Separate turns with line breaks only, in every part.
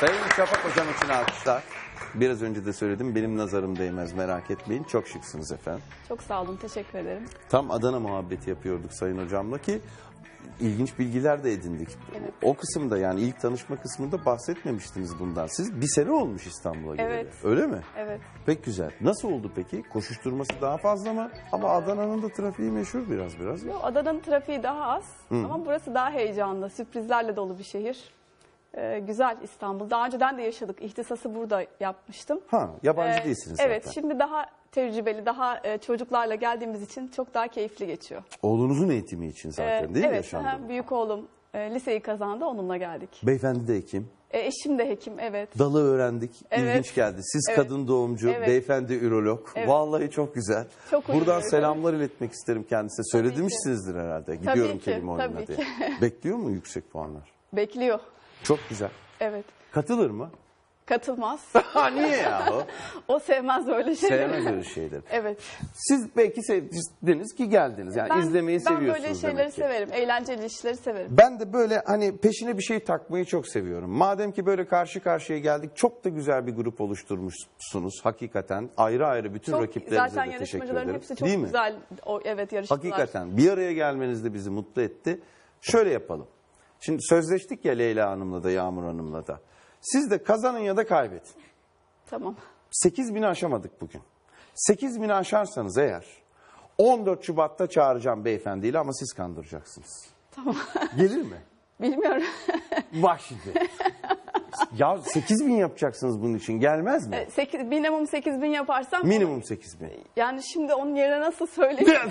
Sayın Şafak Hocam için alkışlar. Biraz önce de söyledim benim nazarım değmez merak etmeyin. Çok şıksınız efendim.
Çok sağ olun, teşekkür ederim.
Tam Adana muhabbeti yapıyorduk Sayın Hocam'la ki ilginç bilgiler de edindik.
Evet.
O kısımda yani ilk tanışma kısmında bahsetmemiştiniz bundan. Siz bir sene olmuş İstanbul'a geleli.
Evet.
Öyle mi?
Evet.
Pek güzel. Nasıl oldu peki? Koşuşturması daha fazla mı? Ama Adana'nın da trafiği meşhur biraz biraz.
Yo, Adana'nın trafiği daha az ama burası daha heyecanlı, sürprizlerle dolu bir şehir. Ee, güzel İstanbul. Daha önceden de yaşadık. İhtisası burada yapmıştım.
Ha, yabancı
Ee,
değilsiniz
Evet,
zaten.
şimdi daha tecrübeli, daha e, çocuklarla geldiğimiz için çok daha keyifli geçiyor.
Oğlunuzun eğitimi için zaten
Ee,
değil mi
evet,
yaşandı?
aha, büyük oğlum e, liseyi kazandı, onunla geldik.
Beyefendi de hekim.
E, eşim de hekim, evet.
Dalı öğrendik.
Evet.
İlginç geldi. Siz
Evet.
kadın doğumcu,
Evet.
beyefendi ürolog. Vallahi çok güzel.
Çok
Buradan
uyuyor.
selamlar iletmek isterim kendisine. Söylemişsinizdir herhalde. Gidiyorum
ki,
kelime oyununa
tabii
diye.
ki.
Bekliyor mu yüksek puanlar?
Bekliyor.
Çok güzel.
Evet.
Katılır mı?
Katılmaz.
Ha niye yahu?
o sevmez öyle şeyleri.
Sevmez öyle şeyleri.
Evet.
Siz belki sevdiniz ki geldiniz. Yani izlemeyi
ben
seviyorsunuz
böyle şeyleri
demek ki.
severim. Eğlenceli işleri severim.
Ben de böyle hani peşine bir şey takmayı çok seviyorum. Madem ki böyle karşı karşıya geldik çok da güzel bir grup oluşturmuşsunuz hakikaten. Ayrı ayrı bütün
Çok,
rakiplerinize
zaten
de teşekkür
yarışmacıların
ederim.
hepsi çok
Değil mi?
güzel. O, evet yarıştılar.
Hakikaten bir araya gelmeniz de bizi mutlu etti. Şöyle yapalım. Şimdi sözleştik ya Leyla Hanım'la da Yağmur Hanım'la da. Siz de kazanın ya da kaybedin.
Tamam.
8 bini aşamadık bugün. 8 bini aşarsanız eğer 14 Şubat'ta çağıracağım beyefendiyle ama siz kandıracaksınız.
Tamam.
Gelir mi?
Bilmiyorum.
Bak şimdi. ya 8 bin yapacaksınız bunun için gelmez mi?
8, minimum 8 bin yaparsam
Minimum 8 bin.
yani şimdi onun yerine nasıl söyleyeyim?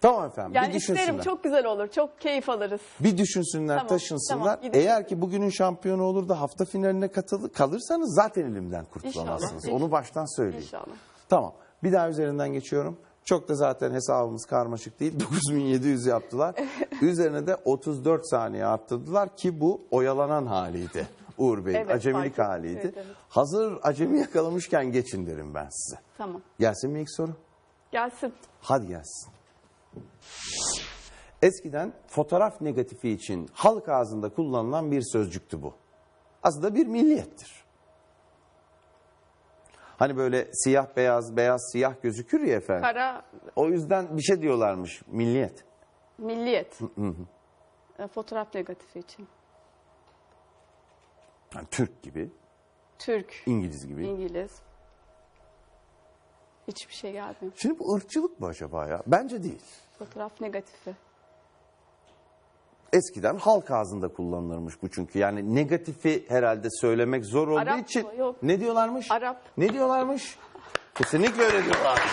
tamam efendim
yani
bir düşünsünler.
isterim çok güzel olur. Çok keyif alırız.
Bir düşünsünler,
Tamam,
taşınsınlar.
tamam.
Eğer ki bugünün şampiyonu olur da hafta finaline katıl kalırsanız zaten elimden kurtulamazsınız.
İnşallah.
Onu baştan söyleyeyim.
İnşallah.
Tamam. Bir daha üzerinden geçiyorum. Çok da zaten hesabımız karmaşık değil. 9700 yaptılar. Üzerine de 34 saniye arttırdılar ki bu oyalanan haliydi. Uğur Bey'in
Evet,
acemilik
fark ettim.
haliydi.
Evet, evet.
Hazır acemi yakalamışken geçin derim ben size.
Tamam.
Gelsin mi ilk soru?
Gelsin.
Hadi gelsin. Eskiden fotoğraf negatifi için halk ağzında kullanılan bir sözcüktü bu. Aslında bir milliyettir. Hani böyle siyah beyaz, beyaz siyah gözükür ya efendim.
Kara
O yüzden bir şey diyorlarmış milliyet.
milliyet. E, Fotoğraf negatifi için.
Yani Türk gibi,
Türk,
İngiliz gibi.
İngiliz. Hiçbir şey gelmiyor.
Şimdi bu ırkçılık mı acaba ya? Bence değil.
Fotoğraf negatifi.
Eskiden halk ağzında kullanılırmış bu çünkü. Yani negatifi herhalde söylemek zor olduğu
Arap
için.
mı? Yok.
Ne diyorlarmış?
Arap.
Ne diyorlarmış? Kesinlikle öyle diyorlarmış.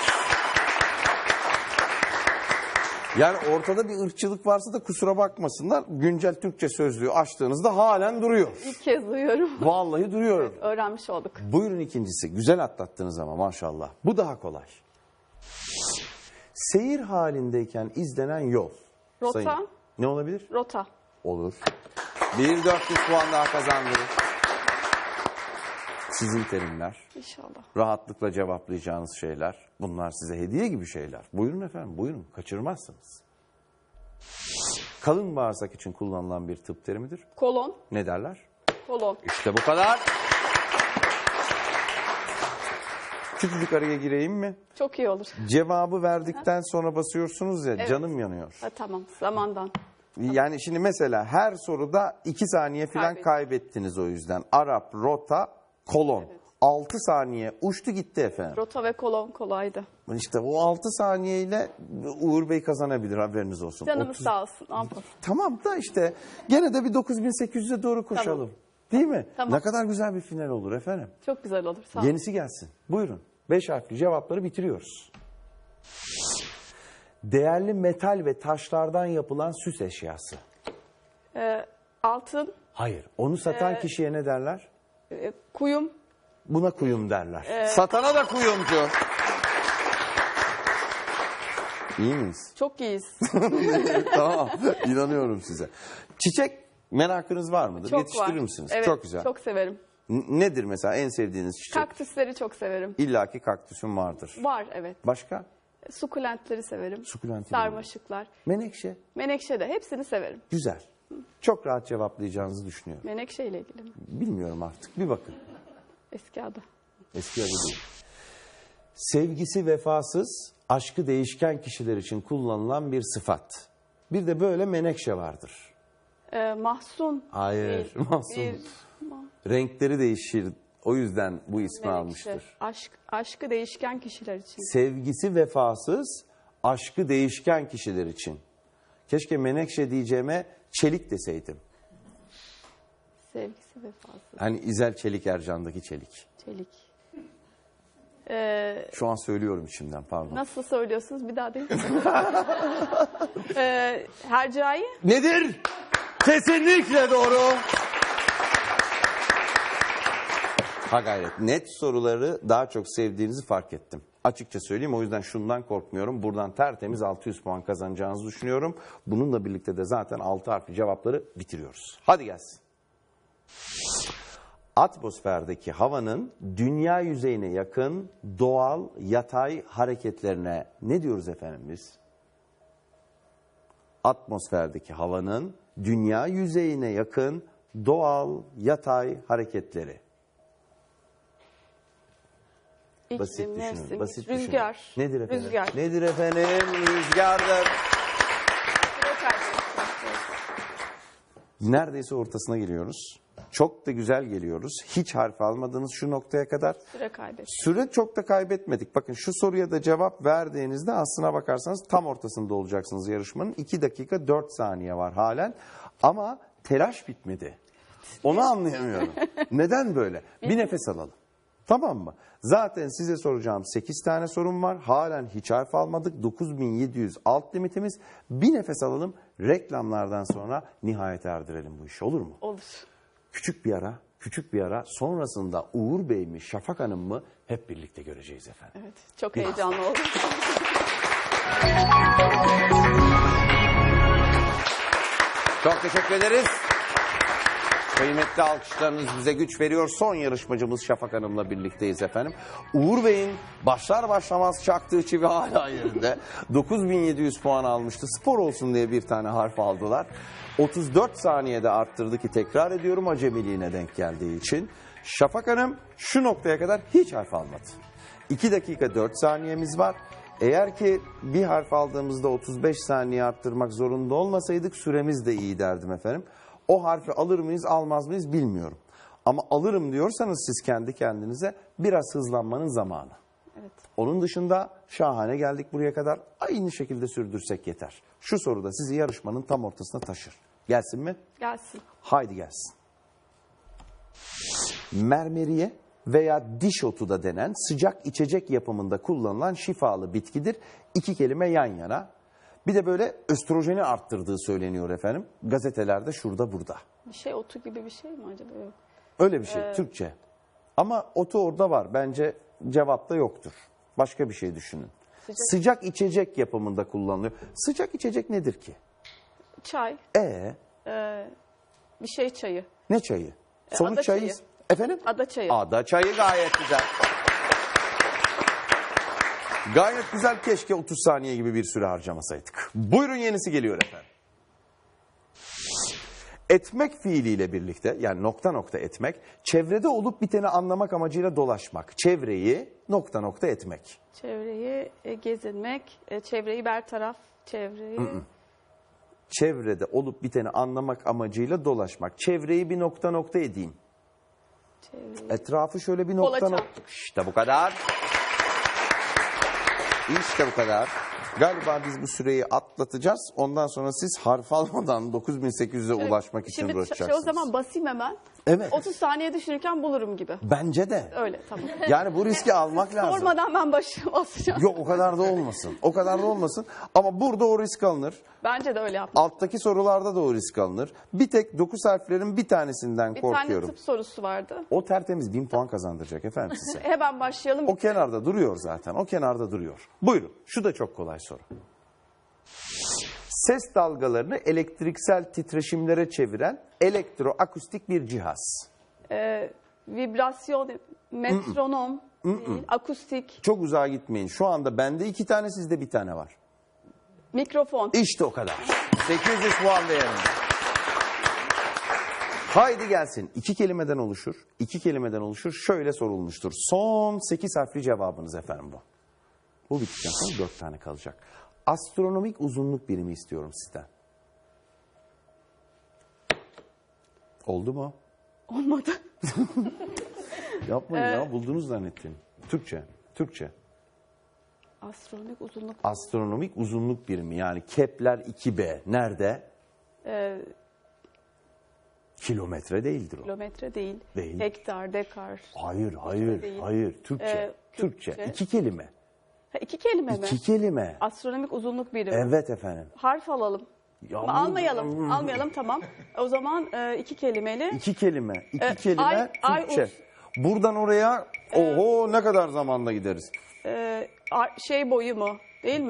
Yani ortada bir ırkçılık varsa da kusura bakmasınlar. Güncel Türkçe sözlüğü açtığınızda halen duruyor.
İlk kez duyuyorum.
Vallahi duruyor.
Öğrenmiş olduk.
Buyurun ikincisi. Güzel atlattınız ama maşallah. Bu daha kolay. Seyir halindeyken izlenen yol.
Rota.
Ne olabilir?
Rota.
Olur. Bir 400 puan daha kazandınız. Sizin terimler,
İnşallah.
rahatlıkla cevaplayacağınız şeyler. Bunlar size hediye gibi şeyler. Buyurun efendim, buyurun. Kaçırmazsınız. Kalın bağırsak için kullanılan bir tıp terimidir.
Kolon.
Ne derler?
Kolon.
İşte bu kadar. Küçücük araya gireyim mi?
Çok iyi olur.
Cevabı verdikten sonra basıyorsunuz ya canım yanıyor.
Ha, tamam. Zamandan.
Yani şimdi mesela her soruda 2 saniye falan
Kaybettim.
kaybettiniz o yüzden. Arap, rota, kolon. 6 saniye uçtu gitti efendim.
Rota ve kolon kolaydı.
İşte o 6 saniyeyle Uğur Bey kazanabilir haberiniz olsun.
Canımız
30
sağ olsun. Yapalım?
Tamam da işte gene de bir 9800'e doğru koşalım. Değil mi?
Tamam.
Ne kadar güzel bir final olur efendim.
Çok güzel olur. Sağ olun.
Yenisi gelsin. Buyurun. Beş harfli cevapları bitiriyoruz. Değerli metal ve taşlardan yapılan süs eşyası.
Ee, altın,
Hayır. Onu satan
Ee,
kişiye ne derler?
E, kuyum,
Buna kuyum derler. Satana da kuyumcu. İyi miyiz?
çok iyiyiz.
tamam. İnanıyorum size. Çiçek merakınız var mıdır?
Çok
Yetiştirir
var.
misiniz?
Evet,
çok güzel.
Çok severim.
N- Nedir mesela en sevdiğiniz çiçek?
Kaktüsleri çok severim.
İlla ki kaktüsün vardır.
Var evet.
Başka?
Sukulentleri severim.
Sukulent.
Sarmaşıklar.
Menekşe.
Menekşe de hepsini severim.
Güzel. Çok rahat cevaplayacağınızı düşünüyorum.
Menekşe ile ilgili mi?
Bilmiyorum artık. Bir bakın.
Eski adı.
Eski adı değil. Sevgisi vefasız, aşkı değişken kişiler için kullanılan bir sıfat. Bir de böyle menekşe vardır.
Ee, mahsun.
Hayır,
değil,
mahsun.
bir
Renkleri değişir. O yüzden bu ismi
menekşe.
almıştır.
Aşk, aşkı değişken kişiler için.
Sevgisi vefasız, aşkı değişken kişiler için. Keşke menekşe diyeceğime çelik deseydim.
Sevgisi vefasız.
Hani İzel Çelik Ercan'daki çelik.
Çelik. Ee,
Şu an söylüyorum içimden pardon.
nasıl söylüyorsunuz bir daha değil mi? ee, Hercai.
Nedir? Kesinlikle doğru. Ha gayret. Net soruları daha çok sevdiğinizi fark ettim. Açıkça söyleyeyim o yüzden şundan korkmuyorum. Buradan tertemiz 600 puan kazanacağınızı düşünüyorum. Bununla birlikte de zaten 6 harfli cevapları bitiriyoruz. Hadi gelsin. Atmosferdeki havanın dünya yüzeyine yakın doğal yatay hareketlerine ne diyoruz efendim biz? atmosferdeki havanın dünya yüzeyine yakın doğal yatay hareketleri.
İklim,
Basit düşünün.
mevsim,
Basit düşünün.
rüzgar.
Nedir efendim?
Rüzgar.
Nedir efendim? Rüzgardır. Neredeyse ortasına geliyoruz. Çok da güzel geliyoruz. Hiç harf almadınız şu noktaya kadar.
Süre kaybet.
Süre çok da kaybetmedik. Bakın şu soruya da cevap verdiğinizde aslına bakarsanız tam ortasında olacaksınız yarışmanın. 2 dakika 4 saniye var halen. Ama telaş bitmedi. Onu anlayamıyorum. Neden böyle? Bir nefes alalım. Tamam mı? Zaten size soracağım 8 tane sorum var. Halen hiç harf almadık. 9700 alt limitimiz. Bir nefes alalım. Reklamlardan sonra nihayet erdirelim bu işi. Olur mu?
Olur.
Küçük bir ara, küçük bir ara. Sonrasında Uğur Bey mi, Şafak Hanım mı hep birlikte göreceğiz efendim.
Evet. Çok heyecanlı oldum.
Çok teşekkür ederiz. Kıymetli alkışlarınız bize güç veriyor. Son yarışmacımız Şafak Hanım'la birlikteyiz efendim. Uğur Bey'in başlar başlamaz çaktığı çivi hala yerinde. 9700 puan almıştı. Spor olsun diye bir tane harf aldılar. 34 saniyede arttırdı ki tekrar ediyorum acemiliğine denk geldiği için. Şafak Hanım şu noktaya kadar hiç harf almadı. 2 dakika 4 saniyemiz var. Eğer ki bir harf aldığımızda 35 saniye arttırmak zorunda olmasaydık süremiz de iyi derdim efendim. O harfi alır mıyız almaz mıyız bilmiyorum. Ama alırım diyorsanız siz kendi kendinize biraz hızlanmanın zamanı.
Evet.
Onun dışında şahane geldik buraya kadar. Aynı şekilde sürdürsek yeter. Şu soruda sizi yarışmanın tam ortasına taşır. Gelsin mi?
Gelsin.
Haydi gelsin. Mermeriye veya diş otu da denen sıcak içecek yapımında kullanılan şifalı bitkidir. İki kelime yan yana. Bir de böyle östrojeni arttırdığı söyleniyor efendim. Gazetelerde şurada burada.
Bir şey otu gibi bir şey mi acaba? Yok.
Öyle bir şey Türkçe. Ama otu orada var. Bence cevapta yoktur. Başka bir şey düşünün.
Sıcak-
Sıcak içecek yapımında kullanılıyor. Sıcak içecek nedir ki?
Çay.
E
e, bir şey çayı.
ne çayı? Sonuç
ada
çayı.
çayı.
Efendim?
Ada çayı.
Ada çayı gayet güzel. Gayet güzel keşke 30 saniye gibi bir süre harcamasaydık. Buyurun yenisi geliyor efendim. Etmek fiiliyle birlikte yani nokta nokta etmek, çevrede olup biteni anlamak amacıyla dolaşmak. Çevreyi nokta nokta etmek.
Çevreyi e, gezinmek. e, çevreyi bertaraf. Çevreyi.
Çevrede olup biteni anlamak amacıyla dolaşmak. Çevreyi bir nokta nokta edeyim.
çevreyi.
Etrafı şöyle bir nokta
Kolaçan.
nokta. İşte bu kadar. İşte bu kadar. Galiba biz bu süreyi atlatacağız. Ondan sonra siz harf almadan 9800'e ulaşmak için
Şimdi
uğraşacaksınız.
şey o zaman basayım hemen.
Evet.
30 saniye düşünürken bulurum gibi.
Bence de.
Öyle tamam.
Yani bu riski almak lazım.
Sormadan ben başım basacağım.
Yok o kadar da olmasın. O kadar da olmasın. Ama burada o risk alınır.
Bence de öyle yapmak.
Alttaki sorularda da o risk alınır. Bir tek 9 harflerin bir tanesinden
Bir tane
korkuyorum.
tıp sorusu vardı.
O tertemiz 1000 puan kazandıracak efendim size.
Hemen başlayalım.
O kenarda duruyor zaten. O kenarda duruyor. Buyurun. Şu da çok kolay soru. Ses dalgalarını elektriksel titreşimlere çeviren elektroakustik bir cihaz.
Ee, vibrasyon, metronom, değil, akustik,
Çok uzağa gitmeyin. Şu anda bende iki tane, sizde bir tane var.
mikrofon.
İşte o kadar. 800 puan değerinde. Haydi gelsin. İki kelimeden oluşur. İki kelimeden oluşur. Şöyle sorulmuştur. Son sekiz harfli cevabınız efendim bu. Bu bittikten sonra dört tane kalacak. Astronomik uzunluk birimi istiyorum sizden. Oldu mu?
Olmadı.
Yapmayın ya buldunuz zannettim. Türkçe. Türkçe.
Astronomik uzunluk.
Astronomik uzunluk birimi yani Kepler 2b nerede?
e,
Kilometre değildir o.
kilometre değil.
Değil.
Hektar, dekar.
Hayır, hayır,
değil.
hayır. Türkçe.
Ee,
Türkçe.
Türkçe.
İki kelime.
Ha, iki kelime mi?
İki kelime.
Astronomik uzunluk birimi.
Evet efendim.
Harf alalım.
Ya bu-
almayalım. Almayalım tamam. O zaman e, iki kelimeli.
İki kelime. İki
Ee,
kelime
ay- ay
Türkçe.
uz.
Buradan oraya oho ne kadar zamanda gideriz.
e, ar- şey boyu mu? Değil mi?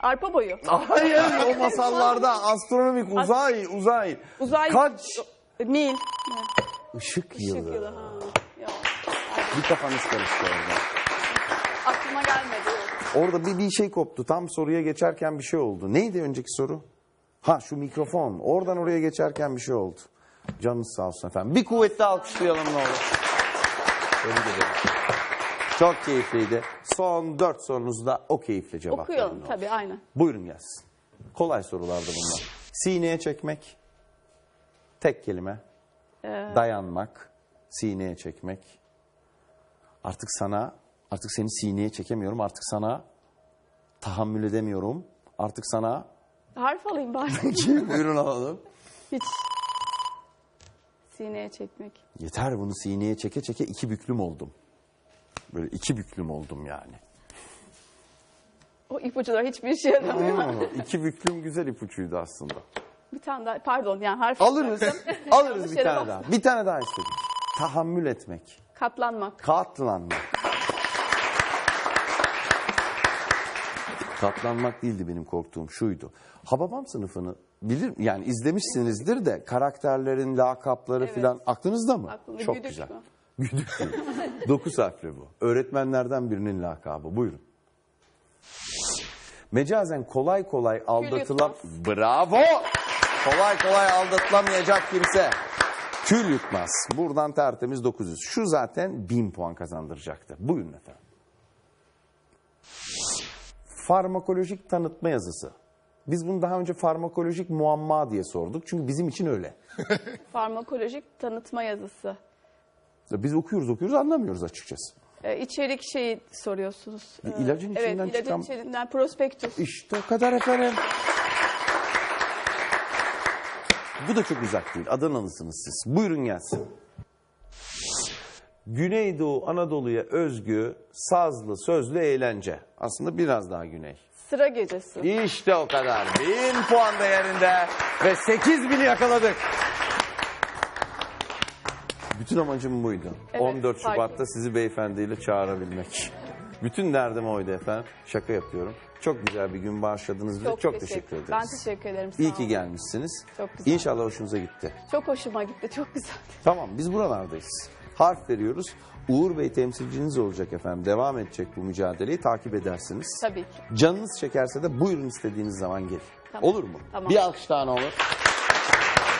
Arpa boyu.
Hayır o masallarda astronomik uzay uzay.
Uzay.
Kaç
Mil.
ışık
Işık
yılı.
yılı. Ha. Ya,
Bir kafanız karıştı orada. Orada bir, bir şey koptu. Tam soruya geçerken bir şey oldu. Neydi önceki soru? Ha şu mikrofon. Oradan oraya geçerken bir şey oldu. Canınız sağ olsun efendim. Bir kuvvetli alkışlayalım ne olur. Tebrik ederim. Çok keyifliydi. Son dört sorunuzda o keyifle cevap
Okuyalım tabii aynen.
Buyurun gelsin. Kolay sorulardı bunlar. Sineye çekmek. Tek kelime. Dayanmak. Sineye çekmek. Artık sana, artık seni sineye çekemiyorum. Artık sana tahammül edemiyorum. Artık sana
Harf alayım bari.
buyurun alalım.
Hiç. Sineye çekmek.
Yeter bunu sineye çeke çeke iki büklüm oldum. Böyle iki büklüm oldum yani.
O ipuçları hiçbir şey yaramıyor.
Hmm, iki büklüm güzel ipucuydu aslında.
Bir tane daha pardon yani harf
Alırız. alırız bir tane daha. Bir tane daha istedik. Tahammül etmek.
katlanmak.
Katlanmak. Katlanmak değildi benim korktuğum şuydu. Hababam sınıfını bilir yani izlemişsinizdir de karakterlerin lakapları
Evet.
filan aklınızda mı?
Aklımda.
Çok
Güdük
güzel.
mü?
Güdük değil. Dokuz harfli bu. Öğretmenlerden birinin lakabı. Buyurun. Mecazen kolay kolay aldatılan... Bravo! Kolay kolay aldatılamayacak kimse. Kül yutmaz. Buradan tertemiz 900. Şu zaten 1000 puan kazandıracaktı. Buyurun efendim. Farmakolojik tanıtma yazısı. Biz bunu daha önce farmakolojik muamma diye sorduk. Çünkü bizim için öyle.
Farmakolojik tanıtma yazısı.
Biz okuyoruz okuyoruz anlamıyoruz açıkçası.
Ee, içerik şeyi soruyorsunuz. Ee,
ilacın içinden
evet, ilacın
çıkan-
içeriğinden prospektüs.
İşte o kadar efendim. Bu da çok uzak değil. Adanalısınız siz. Buyurun gelsin. Güneydoğu Anadolu'ya özgü sazlı sözlü eğlence. Aslında biraz daha güney.
Sıra gecesi.
İşte o kadar. Bin puan değerinde ve 8 bini yakaladık. Bütün amacım buydu.
Evet,
14
fark
Şubat'ta sizi beyefendiyle çağırabilmek. Bütün derdim oydu efendim. Şaka yapıyorum. Çok güzel bir gün bağışladınız bize. Çok, teşekkür, ederiz.
Ben teşekkür ederim. Sağ
İyi ki gelmişsiniz.
Çok güzel.
İnşallah hoşunuza gitti.
Çok hoşuma gitti. Çok güzel.
Tamam biz buralardayız. Harf veriyoruz. Uğur Bey temsilciniz olacak efendim. Devam edecek bu mücadeleyi takip edersiniz.
Tabii ki.
Canınız çekerse de buyurun istediğiniz zaman gelin.
Tamam.
Olur mu?
Tamam.
Bir alkış daha ne olur.